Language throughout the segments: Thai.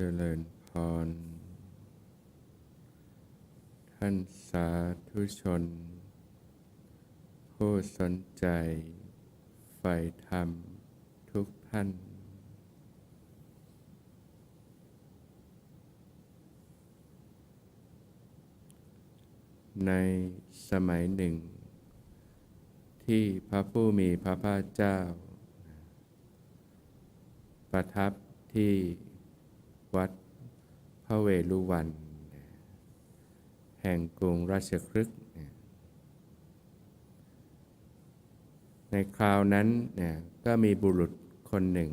เจริญพร ท่านสาธุชน ผู้สนใจใฝ่ธรรมทุกท่าน ในสมัยหนึ่ง ที่พระผู้มีพระภาคเจ้า ประทับที่ วัดพระเวรุวัน แห่งกรุงราชครึก ในคราวนั้นเนี่ยก็มีบุรุษคนหนึ่ง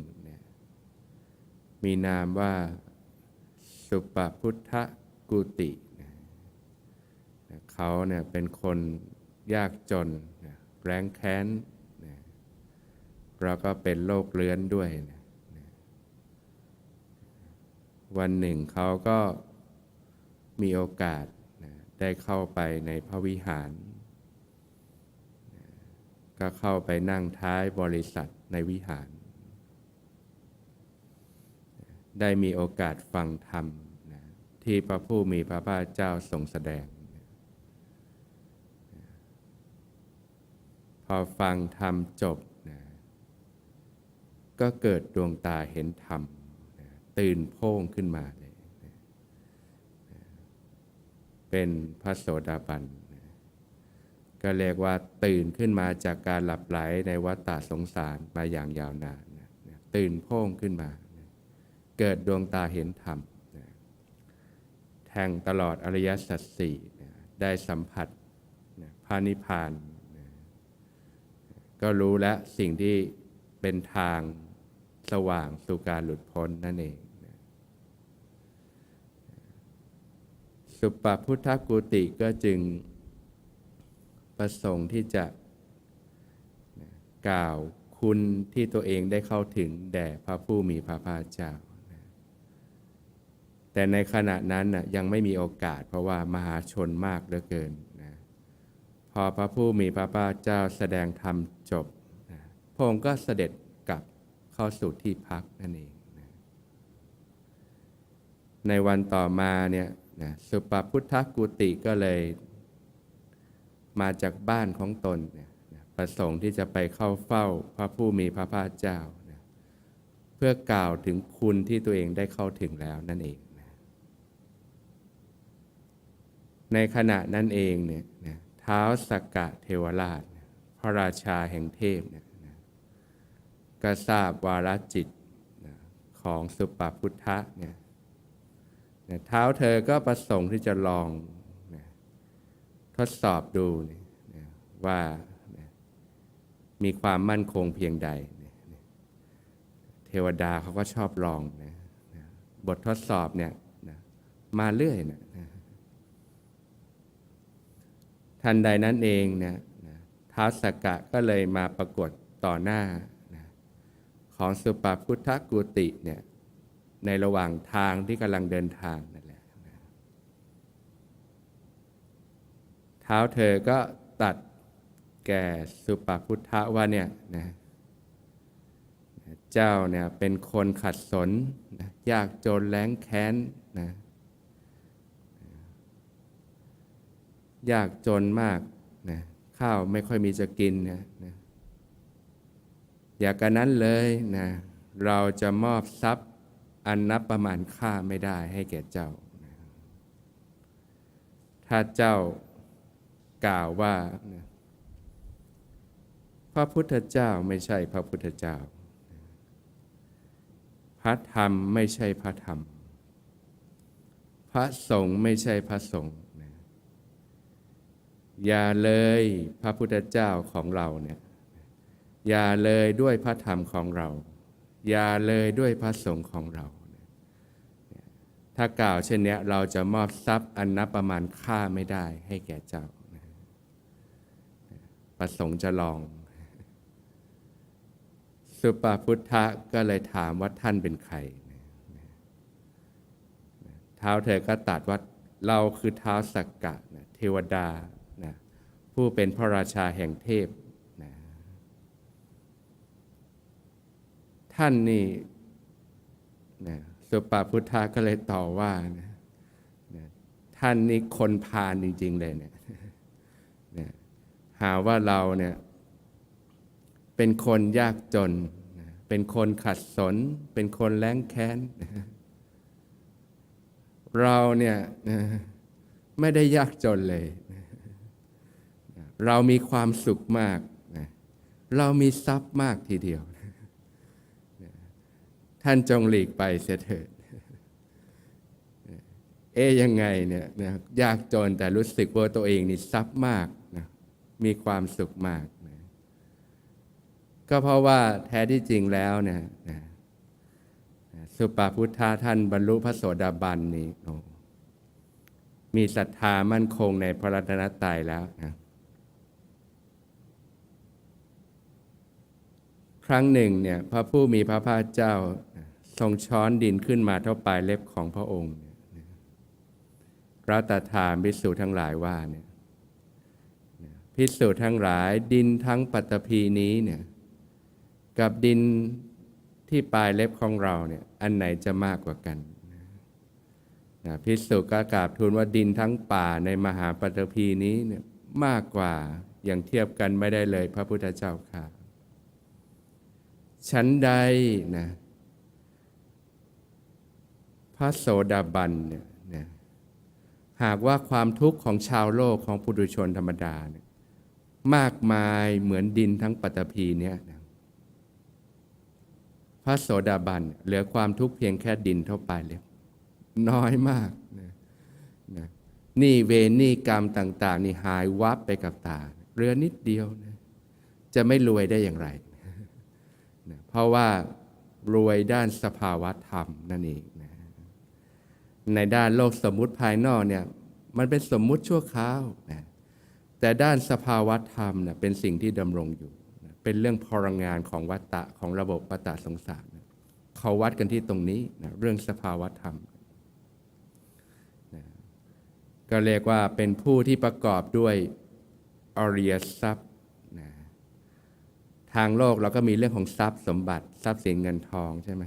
มีนามว่าสุปพุทธกุติเขาเนี่ยเป็นคนยากจน แรงแค้น แล้วก็เป็นโรคเลื้อนด้วยนะ วันหนึ่งเขาก็มีโอกาสนะได้เข้าไปในพระวิหารนะก็เข้าไปนั่งท้ายบริษัทในวิหาร ได้มีโอกาสฟังธรรมนะที่พระผู้มีพระภาคเจ้าทรงแสดง พอฟังธรรมจบนะก็เกิดดวงตาเห็นธรรม ตื่นโพ่งขึ้นมาเลย เป็นพระโสดาบัน ก็เรียกว่าตื่นขึ้นมาจากการหลับไหลในวัฏฏะสงสารมาอย่างยาวนาน ตื่นโพ่งขึ้นมา เกิดดวงตาเห็นธรรม แทงตลอดอริยสัจสี่ได้สัมผัสพระนิพพาน ก็รู้แล้วสิ่งที่เป็นทางสว่างสู่การหลุดพ้นนั่นเอง สุปพุทธกุติก็จึงประสงค์ที่จะกล่าวคุณที่ตัวเองได้เข้าถึงแด่พระผู้มีพระภาคเจ้า แต่ในขณะนั้นยังไม่มีโอกาสเพราะว่ามหาชนมากเหลือเกินนะพอพระผู้มีพระภาคเจ้าแสดงธรรมจบนะพระองค์ก็เสด็จกลับเข้าสู่ที่พักนั่นเองนะในวันต่อมาเนี่ย นะสุปพุทธกุติก็เลยมาจากบ้านของตนเนี่ยนะประสงค์ที่จะไปเข้าเฝ้าพระผู้มีพระภาคเจ้านะเพื่อกล่าวถึงคุณที่ตัวเองได้เข้าถึงแล้วนั่นเองนะในขณะนั้นเองเนี่ยนะเท้าสกกะเทวราชนะพระราชาแห่งเทพเนี่ยก็ทราบวาระจิตของสุปพุทธะเนี่ย เท้าเธอก็ประสงค์ที่จะลองทดสอบดูว่ามีความมั่นคงเพียงใด เทวดาเขาก็ชอบลองนะบททดสอบเนี่ยมาเรื่อยนะทันใดนั้นเองเนี่ยท้าวสกกะก็เลยมาปรากฏต่อหน้า ของสุปาพุทธกุติเนี่ย ในระหว่างทางที่กำลังเดินทางนั่นแหละเท้าเธอก็ตัดแก่สุปพุทธะว่าเนี่ยนะเจ้าเนี่ยเป็นคนขัดสนนะยากจนแล้งแค้นนะยากจนมากนะข้าวไม่ค่อยมีจะกินนะนะอย่ากันนั้นเลยนะเราจะมอบทรัพย์ อันนับประมาณค่าไม่ได้ให้แก่เจ้า ถ้าเจ้ากล่าวว่า พระพุทธเจ้าไม่ใช่พระพุทธเจ้า พระธรรมไม่ใช่พระธรรม พระสงฆ์ไม่ใช่พระสงฆ์อย่าเลยพระพุทธเจ้าของเราเนี่ยอย่าเลยด้วยพระธรรมของเรา อย่าเลยด้วยพระสงฆ์ของเรา ถ้ากล่าวเช่นนี้เราจะมอบทรัพย์อันนับประมาณค่าไม่ได้ให้แก่เจ้า ประสงค์จะลอง สุปาพุทธะก็เลยถามว่าท่านเป็นใครเท้าเธอก็ตัดว่าเราคือเท้าสักกะเทวดา ผู้เป็นพระราชาแห่งเทพ ท่านนี่นะ สุสุปาพุทธะก็เลยต่อว่านะท่านนี่คนพาลจริง ๆ เลยเนี่ยหาว่าเราเนี่ยเป็นคนยากจน เป็นคนขัดสน เป็นคนแล้งแค้น เราเนี่ยไม่ได้ยากจนเลย เรามีความสุขมาก เรามีทรัพย์มากทีเดียว ท่านจงหลีกไปเสียเถิด เอ๊ยังไงเนี่ยนะยากจนแต่รู้สึกว่าตัวเองนี่ทรัพย์มากนะมีความสุขมากนะก็เพราะว่าแท้ที่จริงแล้วเนี่ยนะสุปาพุทธาท่านบรรลุพระโสดาบันนี่มีศรัทธามั่นคงในพระรัตนตรัยแล้วนะครั้งหนึ่งเนี่ยพระผู้มีพระภาคเจ้า ทรงช้อนดินขึ้นมาเท่าปลายเล็บของพระองค์เนี่ยเราตถามพิสูจทั้งหลายว่าเนี่ยพิสูจทั้งหลายดินทั้งปัตตภีนี้เนี่ยกับดินที่ปลายเล็บของเราเนี่ยอันไหนจะมากกว่ากันนะพิสูจก็กราบทูลว่าดินทั้งป่าในมหาปัตตภีนี้เนี่ยมากกว่าอย่างเทียบกันไม่ได้เลยพระพุทธเจ้าค่ะ ชั้นใดนะ พระโสดาบันเนี่ยนะหากว่าความทุกข์ของชาวโลกของปุถุชนธรรมดาเนี่ยมากมายเหมือนดินทั้งปัตภีเนี่ยนะพระโสดาบันเหลือความทุกข์เพียงแค่ดินเท่าปเล็บน้อยมากนะนะนี่เวรนี่กรรมต่าง ๆ นี่หายวับไปกับตาเรือนิดเดียวนะจะไม่รวยได้อย่างไรนะเพราะว่ารวยด้านสภาวะธรรมนั่นเอง ในด้านโลกสมมุติภายนอกเนี่ยมันเป็นสมมุติชั่วคราวนะแต่ด้านสภาวะธรรมนะเป็นสิ่งที่ดำรงอยู่นะเป็นเรื่องพลังงานของวัตตะของระบบวัตตะสงสารนะเขาวัดกันที่ตรงนี้นะเรื่องสภาวะธรรมนะก็เรียกว่าเป็นผู้ที่ประกอบด้วยอริยทรัพย์นะทางโลกเราก็มีเรื่องของทรัพย์สมบัติ ทรัพย์สินเงินทองใช่ไหม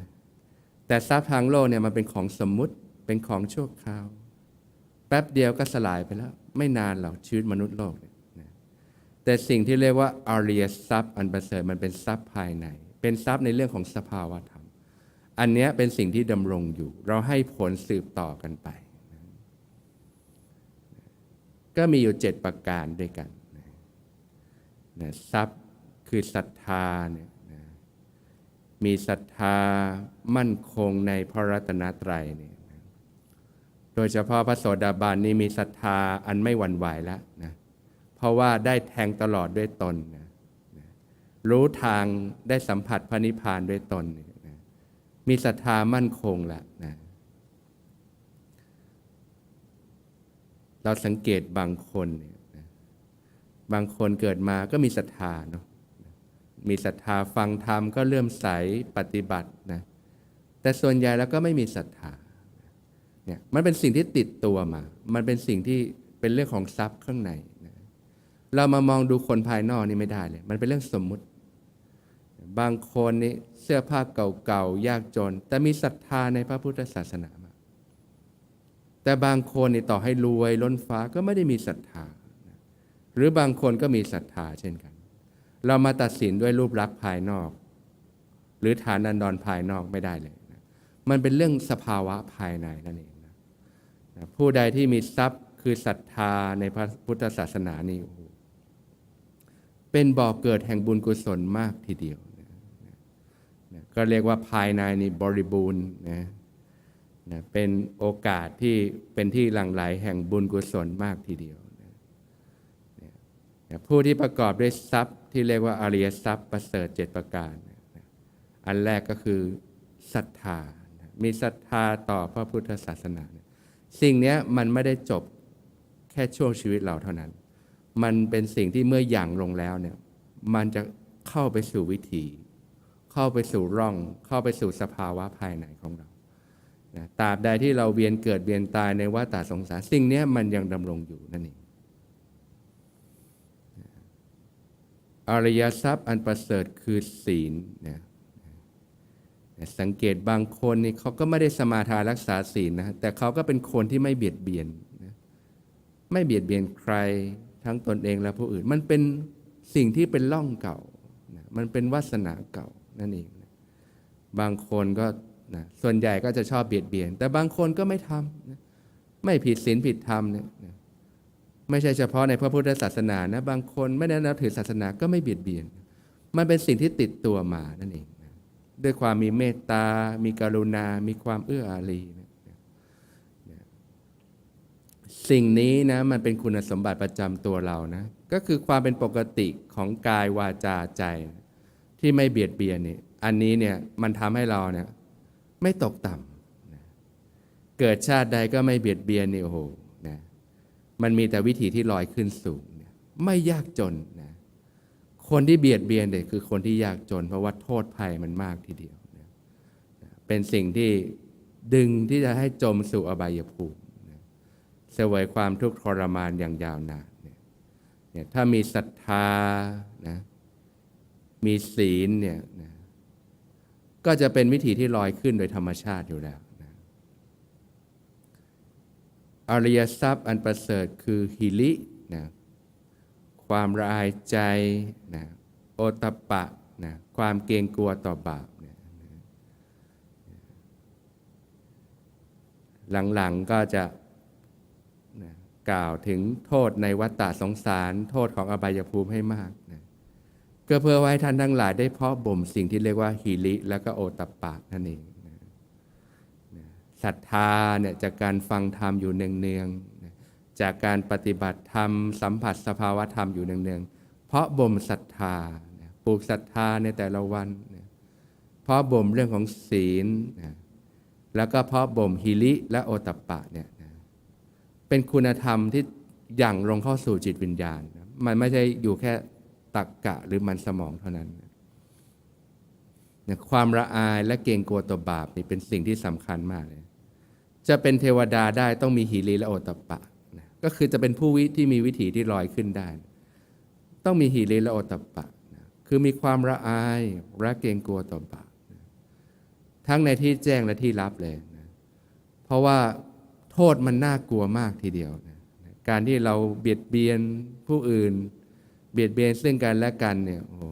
แต่ทรัพย์ทางโลกเนี่ยมันเป็นของสมมุติ เป็นของชั่วคราว แป๊บเดียวก็สลายไปแล้ว ไม่นานหรอกชีวิตมนุษย์โลกเนี่ยนะแต่สิ่งที่เรียกว่าอริยทรัพย์อันประเสริฐมันเป็นทรัพย์ภายใน เป็นทรัพย์ในเรื่องของสภาวธรรม อันนี้เป็นสิ่งที่ดำรงอยู่ เราให้ผลสืบต่อกันไป ก็มีอยู่เจ็ดประการด้วยกันนะทรัพย์คือศรัทธาเนี่ยมีศรัทธามั่นคงในพระรัตนตรัยเนี่ย ดยเฉพาะพระโสดาบันนี่มีศรัทธาอันไม่หวั่นไหวแล้วนะเพราะว่าได้แทงตลอดด้วยตนนะรู้ทางได้สัมผัสพระนิพพานด้วยตนนะมีศรัทธามั่นคงแล้วนะเราสังเกตบางคนเนี่ยนะบางคนเกิดมาก็มีศรัทธาเนาะมีศรัทธาฟังธรรมก็เลื่อมใสปฏิบัตินะแต่ส่วนใหญ่แล้วก็ไม่มีศรัทธา เนี่ยมันเป็นสิ่งที่ติดตัวมา มันเป็นสิ่งที่เป็นเรื่องของทรัพย์ข้างในนะเรามามองดูคนภายนอกนี่ไม่ได้เลย มันเป็นเรื่องสมมุติ บางคนนี่เสื้อผ้าเก่าๆยากจน แต่มีศรัทธาในพระพุทธศาสนามา แต่บางคนนี่ต่อให้รวยล้นฟ้าก็ไม่ได้มีศรัทธา หรือบางคนก็มีศรัทธาเช่นกัน เรามาตัดสินด้วยรูปลักษณ์ภายนอก หรือฐานันดรภายนอกไม่ได้เลยมันเป็นเรื่องสภาวะภายในนั่นเอง ผู้ใดที่มีทรัพย์คือศรัทธาในพระพุทธศาสนานี่เป็นบ่อกเกิดแห่งบุญกุศลมากทีเดียวนะนะนะก็เรียกว่าภายในนี่บริบูรณ์นะนะเป็นโอกาสที่เป็นที่หลั่งไหลแห่งบุญกุศลมากทีเดียวผู้ที่ประกอบด้วยทรัพย์ที่เรียกว่าอริยทรัพย์ประเสริฐเจ็ดประการอันแรกก็คือศรัทธามีศรัทธาต่อพระพุทธศาสนา สิ่งนี้มันไม่ได้จบแค่ช่วงชีวิตเราเท่านั้น มันเป็นสิ่งที่เมื่อหยั่งลงแล้วเนี่ย มันจะเข้าไปสู่วิถี เข้าไปสู่ร่อง เข้าไปสู่สภาวะภายในของเราตราบใดที่เราเวียนเกิดเวียนตายในวัฏสงสาร สิ่งนี้มันยังดำรงอยู่นั่นเองอริยทรัพย์อันประเสริฐคือศีลเนะ สังเกตบางคนนี่เขาก็ไม่ได้สมาทานรักษาศีลนะ แต่เขาก็เป็นคนที่ไม่เบียดเบียนนะไม่เบียดเบียนใครทั้งตนเองและผู้อื่น มันเป็นสิ่งที่เป็นล่องเก่านะมันเป็นวาสนาเก่านั่นเองนะบางคนก็นะส่วนใหญ่ก็จะชอบเบียดเบียน แต่บางคนก็ไม่ทำนะไม่ผิดศีลผิดธรรมเนี่ยนะไม่ใช่เฉพาะในพระพุทธศาสนานะ บางคนไม่ได้นับถือศาสนาก็ไม่เบียดเบียน มันเป็นสิ่งที่ติดตัวมานั่นเอง ด้วยความมีเมตตา มีกรุณา มีความเอื้ออารีนะสิ่งนี้นะมันเป็นคุณสมบัติประจำตัวเรานะ ก็คือความเป็นปกติของกายวาจาใจ ที่ไม่เบียดเบียนนี่อันนี้เนี่ยมันทำให้เราเนี่ยไม่ตกต่ำนะเกิดชาติใดก็ไม่เบียดเบียนนี่โอ้โหนะมันมีแต่วิถีที่ลอยขึ้นสูงนะไม่ยากจนนะ คนที่เบียดเบียนเด็กคือคนที่ยากจน เพราะว่าโทษภัยมันมากทีเดียว เป็นสิ่งที่ดึงที่จะให้จมสู่อบายภูมิเสวยความทุกข์ทรมานอย่างยาวนานเนี่ยถ้ามีศรัทธานะมีศีลเนี่ยนะก็จะเป็นวิถีที่ลอยขึ้นโดยธรรมชาติอยู่แล้วนะอริยทรัพย์อันประเสริฐคือหิริ ความละอายใจนะโอตปะนะความเกรงกลัวต่อบาปเนี่ยนะหลังๆก็จะนะกล่าวถึงโทษในวัฏฏะสงสาร โทษของอบายภูมิให้มากนะก็เพื่อไว้ท่านทั้งหลายได้เพาะบ่มสิ่งที่เรียกว่าหิริแล้วก็โอตปะนั่นเองนะศรัทธาเนี่ยจากการฟังธรรมอยู่เนืองๆ จากการปฏิบัติธรรม สัมผัสสภาวะธรรมอยู่เนืองๆเพราะบ่มศรัทธาปลูกศรัทธาในแต่ละวันเพราะบ่มเรื่องของศีล แล้วก็เพราะบ่มหิริและโอตปปะเนี่ยนะเป็นคุณธรรมที่หยั่งลงเข้าสู่จิตวิญญาณ มันไม่ใช่อยู่แค่ตักกะหรือมันสมองเท่านั้นความละอายและเกรงกลัวต่อบาปนี่เป็นสิ่งที่สำคัญมากเลย จะเป็นเทวดาได้ต้องมีหิริและโอตปปะนะ ก็คือจะเป็นผู้วิที่มีวิถีที่ลอยขึ้นได้ ต้องมีหิริและโอตปะนะคือมีความละอายและเกรงกลัวต่อบาปนะทั้งในที่แจ้งและที่ลับเลยนะเพราะว่าโทษมันน่ากลัวมากทีเดียวนะการที่เราเบียดเบียนผู้อื่น เบียดเบียนซึ่งกันและกันเนี่ยโอ้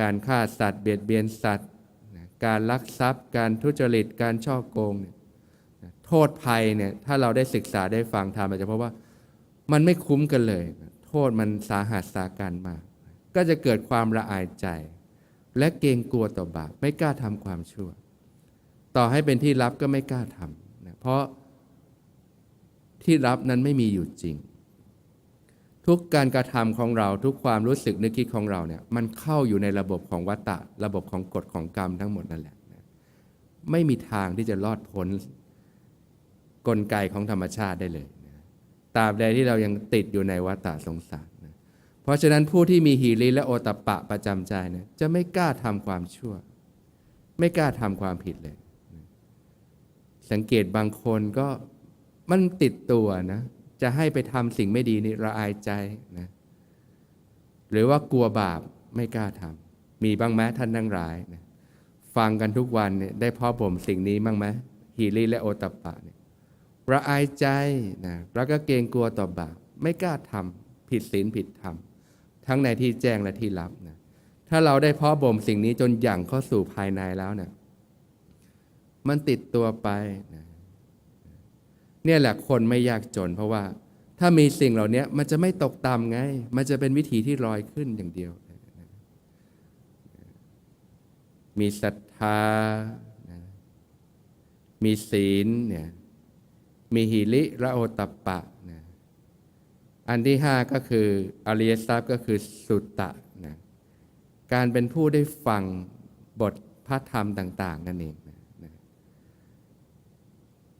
การฆ่าสัตว์ เบียดเบียนสัตว์ การลักทรัพย์ การทุจริตการช่อโกงเนี่ย ษภัยเนี่ยถ้าเราได้ศึกษาได้ฟังธรรมเราจะพบว่ามันไม่คุ้มกันเลย โทษมันสาหัสสาการมาก ก็จะเกิดความละอายใจ และเกรงกลัวต่อบาปไม่กล้าทำความชั่ว ต่อให้เป็นที่ลับก็ไม่กล้าทำนะเพราะที่ลับนั้นไม่มีอยู่จริง ทุกการกระทำของเราทุกความรู้สึกนึกคิดของเราเนี่ยมันเข้าอยู่ในระบบของวัตตะ ระบบของกฎของกรรมทั้งหมดนั่นแหละ ไม่มีทางที่จะรอดพ้น กลไกของธรรมชาติได้เลยนะตราบใดที่เรายังติดอยู่ในวัตตะสงสารนะเพราะฉะนั้นผู้ที่มีหีริและโอตปปะประจำใจนี่ยจะไม่กล้าทำความชั่ว ไม่กล้าทำความผิดเลยนะสังเกตบางคนก็มันติดตัวนะ จะให้ไปทำสิ่งไม่ดีนี่ระอายใจนะหรือว่ากลัวบาปไม่กล้าทำมีบ้างไหมท่านทั้งหลายนะฟังกันทุกวันเนี่ยได้พ่อบ่มสิ่งนี้บ้างไหมฮีริและโอตปะเนี่ย ระอายใจนะแล้วก็เกรงกลัวต่อบาปไม่กล้าทำผิดศีลผิดธรรม ทั้งในที่แจ้งและที่ลับนะถ้าเราได้เพ่อบ่มสิ่งนี้จนหยั่งเข้าสู่ภายในแล้วเนี่ยมันติดตัวไปนะเนี่ยแหละคนไม่ยากจน เพราะว่าถ้ามีสิ่งเหล่านี้มันจะไม่ตกต่ำไง มันจะเป็นวิถีที่ลอยขึ้นอย่างเดียว มีศรัทธา มีศีลเนี่ย มีหิริและโอตัปปะนะอันที่ห้าก็คืออริยทรัพย์ก็คือสุตตะนะการเป็นผู้ได้ฟังบทพระธรรมต่าง ๆ นั่นเองนะนะ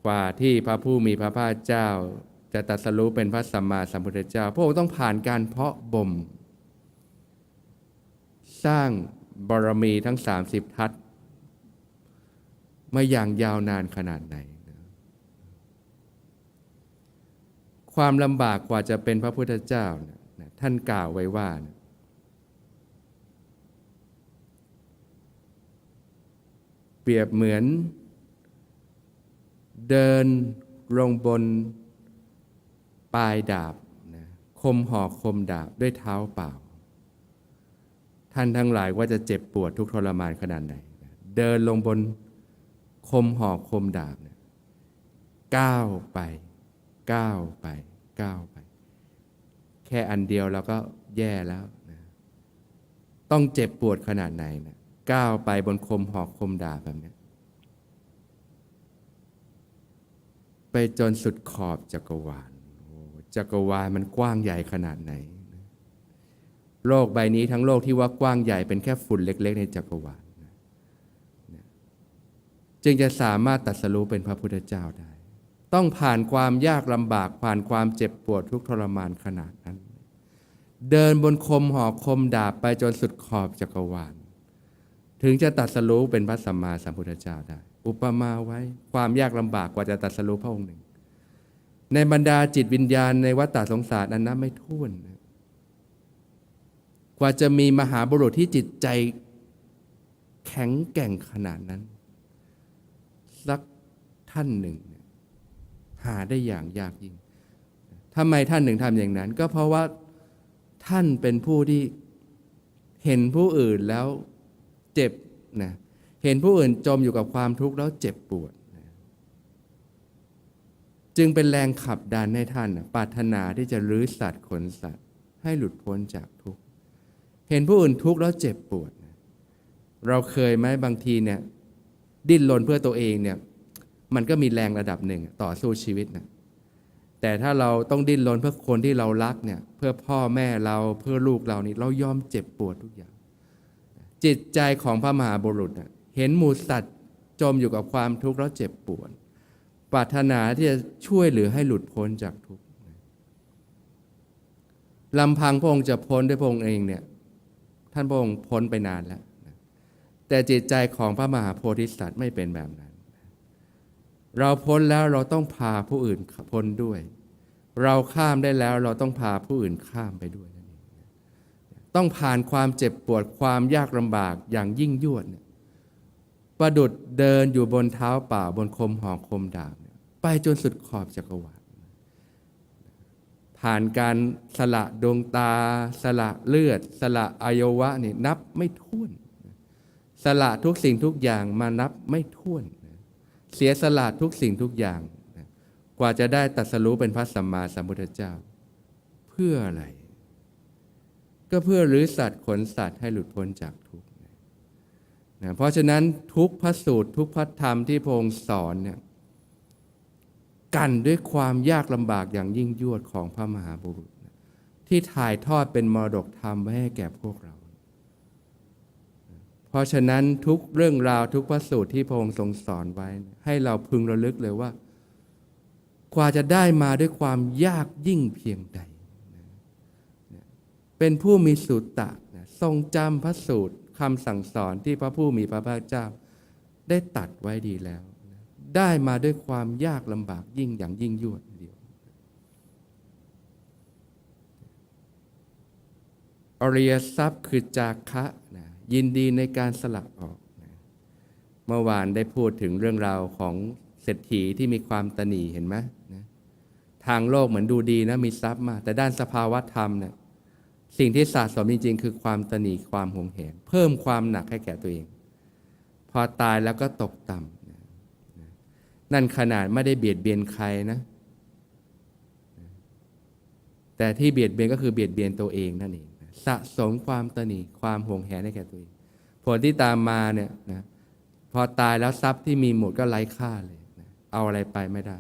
กว่าที่พระผู้มีพระภาคเจ้า จะตรัสรู้เป็นพระสัมมาสัมพุทธเจ้า พระองค์ต้องผ่านการเพาะบ่ม สร้างบารมีทั้ง 30 ทัศมาอย่างยาวนานขนาดไหนนะ ความลำบากกว่าจะเป็นพระพุทธเจ้านะนะท่านกล่าวไว้ว่า เปรียบเหมือน เดินลงบนปลายดาบนะคมหอกคมดาบด้วยเท้าเปล่า ท่านทั้งหลายว่าจะเจ็บปวดทุกทรมานขนาดไหน เดินลงบนคมหอกคมดาบเนี่ยก้าวไป ก้าวไปก้าวไป แค่อันเดียวเราก็แย่แล้วนะต้องเจ็บปวดขนาดไหนนะก้าวไปบนคมหอกคมดาบแบบนี้ไปจนสุดขอบจักรวาลโอ้จักรวาลมันกว้างใหญ่ขนาดไหน โลกใบนี้ทั้งโลกที่ว่ากว้างใหญ่เป็นแค่ฝุ่นเล็ก ๆ ในจักรวาล จึงจะสามารถตรัสรู้เป็นพระพุทธเจ้าได้ ต้องผ่านความยากลำบากผ่านความเจ็บปวดทุกทรมานขนาดนั้น เดินบนคมหอกคมดาบไปจนสุดขอบจักรวาล ถึงจะตรัสรู้เป็นพระสัมมาสัมพุทธเจ้าได้ อุปมาไว้ความยากลำบากกว่าจะตรัสรู้พระองค์หนึ่ง ในบรรดาจิตวิญญาณในวัฏฏะสงสารอันนั้นไม่ท้วน กว่าจะมีมหาบุรุษที่จิตใจแข็งแกร่งขนาดนั้น สักท่านหนึ่ง หาได้อย่างยากยิ่งทำไมท่านหนึ่งทำอย่างนั้น ก็เพราะว่าท่านเป็นผู้ที่เห็นผู้อื่นแล้วเจ็บนะเห็นผู้อื่นจมอยู่กับความทุกข์แล้วเจ็บปวดนะจึงเป็นแรงขับดันให้ท่านนะปรารถนาที่จะรื้อสัตว์ขนสัตว์ ให้หลุดพ้นจากทุกข์ เห็นผู้อื่นทุกข์แล้วเจ็บปวดนะเราเคยไหมบางทีเนี่ยดิ้นรนเพื่อตัวเองเนี่ย มันก็มีแรงระดับหนึ่งต่อสู้ชีวิตนะแต่ถ้าเราต้องดิ้นรนเพื่อคนที่เรารักเนี่ยเพื่อพ่อแม่เราเพื่อลูกเรานี่เรายอมเจ็บปวดทุกอย่าง จิตใจของพระมหาบุรุษน่ะเห็นหมูสัตว์จมอยู่กับความทุกข์แล้วเจ็บปวดปรารถนาที่จะช่วยเหลือให้หลุดพ้นจากทุกข์ลำพังพระองค์จะพ้นด้วยพระองค์เองเนี่ยท่านพระองค์พ้นไปนานแล้วแต่จิตใจของพระมหาโพธิสัตว์ไม่เป็นแบบนั้น เราพ้นแล้วเราต้องพาผู้อื่นพ้นด้วย เราข้ามได้แล้วเราต้องพาผู้อื่นข้ามไปด้วยนั่นเองต้องผ่านความเจ็บปวดความยากลำบากอย่างยิ่งยวดประดุดเดินอยู่บนเท้าเปล่าบนคมหอกคมดาบไปจนสุดขอบจักรวาลผ่านการสละดวงตา สละเลือด สละอวัยวะนี่นับไม่ถ้วน สละทุกสิ่งทุกอย่างมานับไม่ถ้วน เสียสละทุกสิ่งทุกอย่าง กว่าจะได้ตรัสรู้เป็นพระสัมมาสัมพุทธเจ้า เพื่ออะไร ก็เพื่อรื้อสัตว์ขนสัตว์ให้หลุดพ้นจากทุกข์นะเพราะฉะนั้นทุกพระสูตรทุกพระธรรมที่พระองค์สอนเนี่ยกันด้วยความยากลำบากอย่างยิ่งยวดของพระมหาบุรุษ ที่ถ่ายทอดเป็นมรดกธรรมไว้ให้แก่พวกเรา เพราะฉะนั้นทุกเรื่องราวทุกพระสูตรที่พระองค์ทรงสอนไว้ ให้เราพึงระลึกเลยว่า กว่าจะได้มาด้วยความยากยิ่งเพียงใด เป็นผู้มีสุตตะทรงจำพระสูตรคำสั่งสอนที่พระผู้มีพระภาคเจ้า ได้ตัดไว้ดีแล้ว ได้มาด้วยความยากลำบากยิ่งอย่างยิ่งยวดเดียวอริยทรัพย์คือจาคะนะ ยินดีในการสละออกนะเมื่อวานได้พูดถึงเรื่องราวของเศรษฐีที่มีความตนีเห็นไหมนะทางโลกเหมือนดูดีนะมีทรัพย์มา แต่ด้านสภาวะธรรมเนี่ยสิ่งที่สะสมจริง ๆ คือความตนีความหงแหนเพิ่มความหนักให้แก่ตัวเอง พอตายแล้วก็ตกต่ำนะนั่นขนาดไม่ได้เบียดเบียนใครนะ แต่ที่เบียดเบียนก็คือเบียดเบียนตัวเองนั่นเอง สะสมความตนีความหวงแหนให้แก่ตัวเองผลที่ตามมาเนี่ยนะพอตายแล้วทรัพย์ที่มีหมดก็ไร้ค่าเลยนะเอาอะไรไปไม่ได้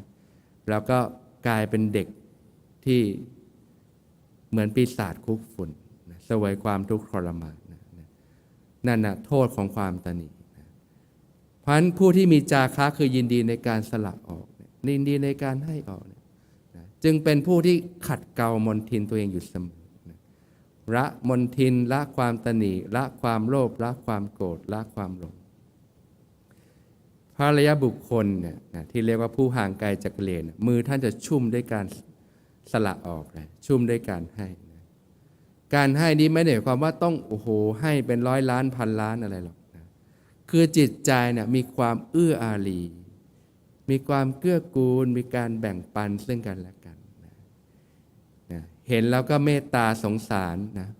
แล้วก็กลายเป็นเด็กที่เหมือนปีศาจคุกฝุ่นนะเสวยความทุกข์ทรมานนะนั่นนะโทษของความตนีนะเพราะฉะนั้นผู้ที่มีจาคะคือยินดีในการสละออกนี่ยินดีในการให้ออกนะจึงเป็นผู้ที่ขัดเกลามนทินตัวเองอยู่เสมอ ละมนทินละความตนีละความโลภละความโกรธละความหลงพระระยะบุคคลเนี่ยนะที่เรียกว่าผู้ห่างไกลจากกิเลสเนี่ยมือท่านจะชุ่มด้วยการสละออกเลยชุ่มด้วยการให้นะการให้นี้ไม่ได้หมายความว่าต้องโอ้โหให้เป็นร้อยล้านพันล้านอะไรหรอกนะคือจิตใจเนี่ยมีความเอื้ออารี มีความเกื้อกูล มีการแบ่งปันซึ่งกันและกันนะนะ เห็นแล้วก็เมตตาสงสารนะ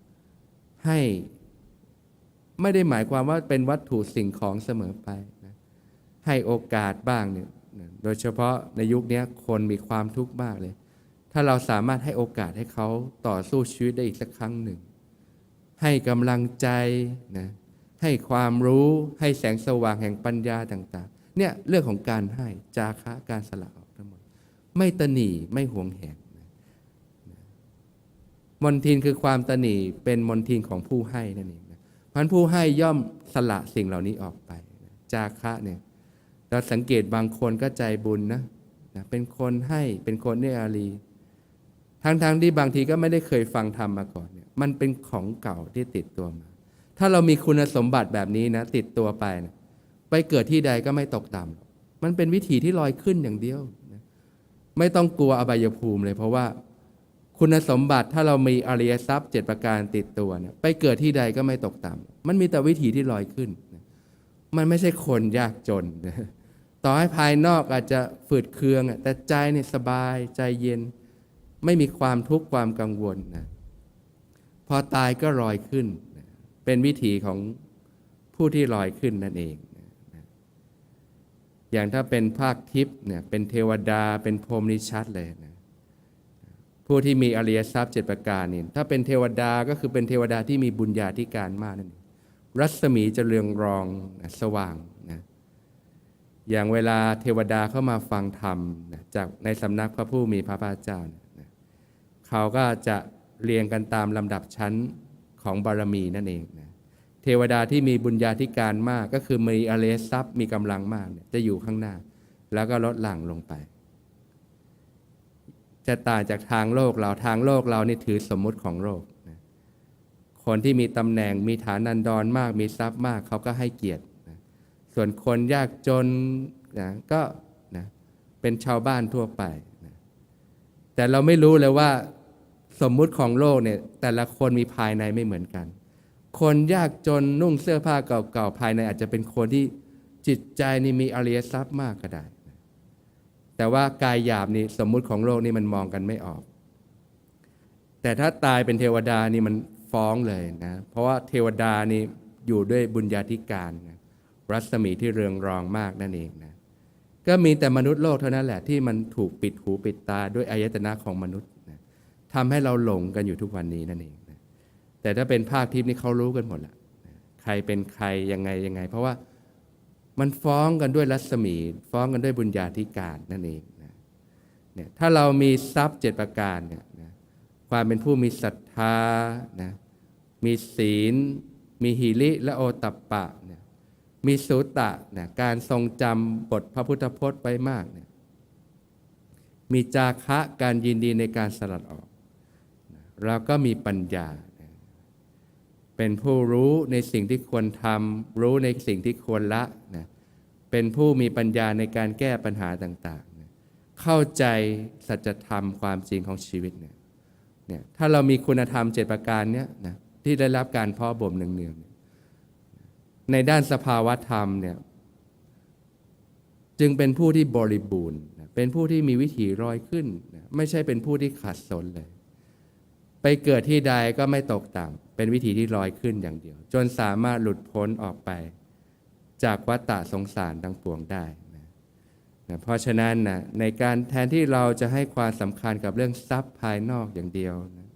ให้ไม่ได้หมายความว่าเป็นวัตถุสิ่งของเสมอไปนะให้โอกาสบ้างเนี่ยโดยเฉพาะในยุคนี้คนมีความทุกข์มากเลย ถ้าเราสามารถให้โอกาสให้เขาต่อสู้ชีวิตได้อีกสักครั้งหนึ่ง ให้กำลังใจนะให้ความรู้ให้แสงสว่างแห่งปัญญาต่างๆ เนี่ยเรื่องของการให้จาคะการสละออกทั้งหมด ไม่ตนีไม่หวงแหน มนทินคือความตนีเป็นมนทินของผู้ให้นั่นเองนะพันผู้ให้ย่อมสละสิ่งเหล่านี้ออกไปนะจาคะเนี่ยเราสังเกตบางคนก็ใจบุญนะนะเป็นคนให้เป็นคนเนอารีทั้งๆที่บางทีก็ไม่ได้เคยฟังธรรมมาก่อนเนี่ยมันเป็นของเก่าที่ติดตัวมา ถ้าเรามีคุณสมบัติแบบนี้นะ ติดตัวไปนะไปเกิดที่ใดก็ไม่ตกต่ำมันเป็นวิถีที่ลอยขึ้นอย่างเดียวนะไม่ต้องกลัวอบายภูมิเลย เพราะว่า คุณสมบัติถ้าเรามีอริยทรัพย์เจ็ดประการติดตัวเนี่ยไปเกิดที่ใดก็ไม่ตกต่ำมันมีแต่วิถีที่ลอยขึ้น มันไม่ใช่คนยากจน ต่อให้ภายนอกอาจจะฝืดเคือง แต่ใจเนี่ยสบายใจเย็น ไม่มีความทุกข์ความกังวลนะพอตายก็ลอยขึ้น เป็นวิถีของผู้ที่ลอยขึ้นนั่นเอง อย่างถ้าเป็นภาคทิพย์เนี่ยเป็นเทวดาเป็นพรหมนิชัดเลยน ผู้ที่มีอริยทรัพย์เจ็ดประการนี่ถ้าเป็นเทวดาก็คือเป็นเทวดาที่มีบุญญาธิการมากนั่นเองรัศมีจะเรืองรองนะสว่างนะอย่างเวลาเทวดาเข้ามาฟังธรรมนะจากในสำนักพระผู้มีพระภาคเจ้าเนี่ยนะเขาก็จะเรียงกันตามลำดับชั้นของบารมีนั่นเองนะเทวดาที่มีบุญญาธิการมากก็คือมีอริยทรัพย์มีกำลังมากเนี่ยจะอยู่ข้างหน้า แล้วก็ลดหลั่งลงไป จะต่างจากทางโลกเราทางโลกเรานี่ถือสมมุติของโลกนะคนที่มีตำแหน่งมีฐานันดรมากมีทรัพย์มากเขาก็ให้เกียรตินะส่วนคนยากจนนะก็นะเป็นชาวบ้านทั่วไปนะแต่เราไม่รู้เลยว่าสมมุติของโลกเนี่ยแต่ละคนมีภายในไม่เหมือนกัน คนยากจนนุ่งเสื้อผ้าเก่าๆภายในอาจจะเป็นคนที่จิตใจนี่มีอริยทรัพย์มากก็ได้ แต่ว่ากายหยาบนี่สมมุติของโลกนี่มันมองกันไม่ออก แต่ถ้าตายเป็นเทวดานี่มันฟ้องเลยนะ เพราะว่าเทวดานี่อยู่ด้วยบุญญาธิการนะรัศมีที่เรืองรองมากนั่นเองนะ ก็มีแต่มนุษย์โลกเท่านั้นแหละที่มันถูกปิดหูปิดตาด้วยอายตนะของมนุษย์นะทำให้เราหลงกันอยู่ทุกวันนี้นั่นเองนะแต่ถ้าเป็นภาคทิพย์นี่เขารู้กันหมดละนะใครเป็นใครยังไงยังไง เพราะว่า มันฟ้องกันด้วยรัศมี ฟ้องกันด้วยบุญญาธิการนั่นเองนะเนี่ยถ้าเรามีทรัพย์เจ็ดประการเนี่ยนะความเป็นผู้มีศรัทธานะมีศีล มีหิริและโอตัปปะเนี่ยมีสุตะเนะการทรงจำบทพระพุทธพจน์ไว้มากเนี่ยมีจาคะการยินดีในการสลัดออกนะแล้วก็มีปัญญา เป็นผู้รู้ในสิ่งที่ควรทำรู้ในสิ่งที่ควรละนะเป็นผู้มีปัญญาในการแก้ปัญหาต่างๆนะเข้าใจสัจธรรมความจริงของชีวิตเนี่ยเนี่ยถ้าเรามีคุณธรรมเจ็ดประการเนี้ยนะที่ได้รับการพ่อบ่มเนืองๆในด้านสภาวธรรมเนี่ยจึงเป็นผู้ที่บริบูรณ์นะเป็นผู้ที่มีวิถีรอยขึ้นนะไม่ใช่เป็นผู้ที่ขาดสนเลย ไปเกิดที่ใดก็ไม่ตกต่ำเป็นวิถีที่ลอยขึ้นอย่างเดียว จนสามารถหลุดพ้นออกไป จากวัฏฏะสงสารทั้งปวงได้นะนะเพราะฉะนั้นนะในการแทนที่เราจะให้ความสำคัญกับเรื่องทรัพย์ภายนอกอย่างเดียวนะ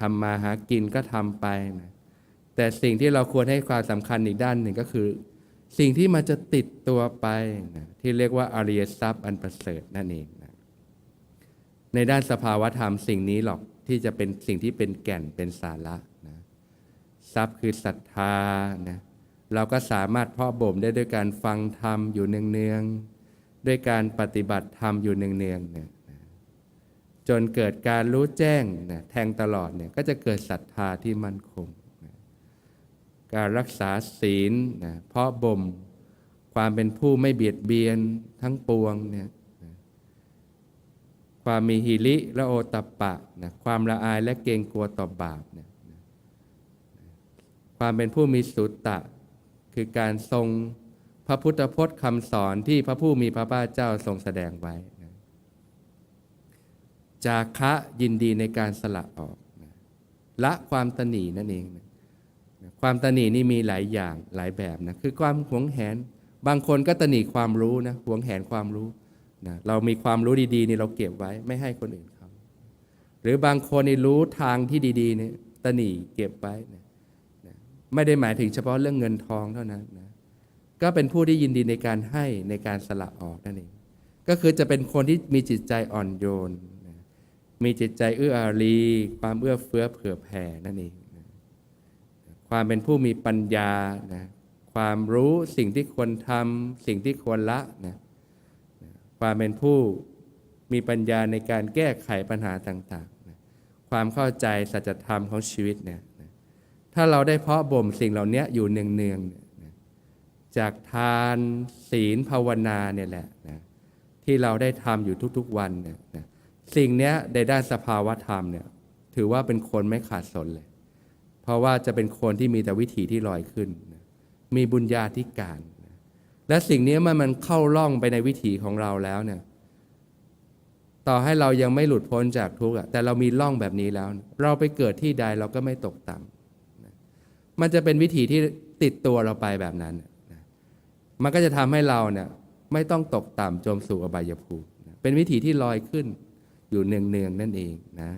ทำมาหากินก็ทำไปนะแต่สิ่งที่เราควรให้ความสำคัญอีกด้านหนึ่งก็คือ สิ่งที่มันจะติดตัวไปนะที่เรียกว่าอริยทรัพย์อันประเสริฐนั่นเองนะในด้านสภาวธรรมสิ่งนี้หรอก ที่จะเป็นสิ่งที่เป็นแก่นเป็นสาระนะทรัพย์คือศรัทธานะเราก็สามารถเพาะบ่มได้ด้วยการฟังธรรมอยู่เนืองๆด้วยการปฏิบัติธรรมอยู่เนืองๆเนี่ยจนเกิดการรู้แจ้งนะแทงตลอดเนี่ยก็จะเกิดศรัทธาที่มั่นคงการรักษาศีลนะเพาะบ่มความเป็นผู้ไม่เบียดเบียนทั้งปวงเนี่ย ความมีหิริและโอตัปปะนะความละอายและเกรงกลัวต่อบาปเนี่ยนะความเป็นผู้มีสุตตะ คือการทรงพระพุทธพจน์คำสอนที่พระผู้มีพระภาคเจ้าทรงแสดงไว้นะจาคะยินดีในการสละออกนะละความตนีนั่นเองนะความตนีนี่มีหลายอย่างหลายแบบนะคือความหวงแหน บางคนก็ตนีความรู้นะหวงแหนความรู้ นะเรามีความรู้ดีๆนี่เราเก็บไว้ไม่ให้คนอื่นเขาหรือบางคนนี่รู้ทางที่ดีๆนี่ตนีเก็บไว้นะนะไม่ได้หมายถึงเฉพาะเรื่องเงินทองเท่านั้นนะก็เป็นผู้ที่ยินดีในการให้ในการสละออกนั่นเองก็คือจะเป็นคนที่มีจิตใจอ่อนโยนนะมีจิตใจเอื้ออารี ความเอื้อเฟื้อเผื่อแผ่นั่นเองนะความเป็นผู้มีปัญญานะความรู้สิ่งที่ควรทำสิ่งที่ควรละนะ ความเป็นผู้มีปัญญาในการแก้ไขปัญหาต่างๆนะความเข้าใจสัจธรรมของชีวิตเนี่ยนะถ้าเราได้เพาะบ่มสิ่งเหล่านี้อยู่เนืองๆนะจากทานศีลภาวนาเนี่ยแหละนะที่เราได้ทำอยู่ทุกๆวันเนี่ยนะสิ่งนี้ในด้านสภาวะธรรมเนี่ยถือว่าเป็นคนไม่ขาดสนเลย เพราะว่าจะเป็นคนที่มีแต่วิถีที่ลอยขึ้นนะมีบุญญาธิการนะ และสิ่งนี้มันมันเข้าล่องไปในวิถีของเราแล้วเนี่ย ต่อให้เรายังไม่หลุดพ้นจากทุกข์อะแต่เรามีล่องแบบนี้แล้ว เราไปเกิดที่ใดเราก็ไม่ตกต่ำมันจะเป็นวิถีที่ติดตัวเราไปแบบนั้น มันก็จะทำให้เราเนี่ย ไม่ต้องตกต่ำจมสู่อบายภูมิเป็นวิถีที่ลอยขึ้นอยู่เนืองๆนั่นเองนะ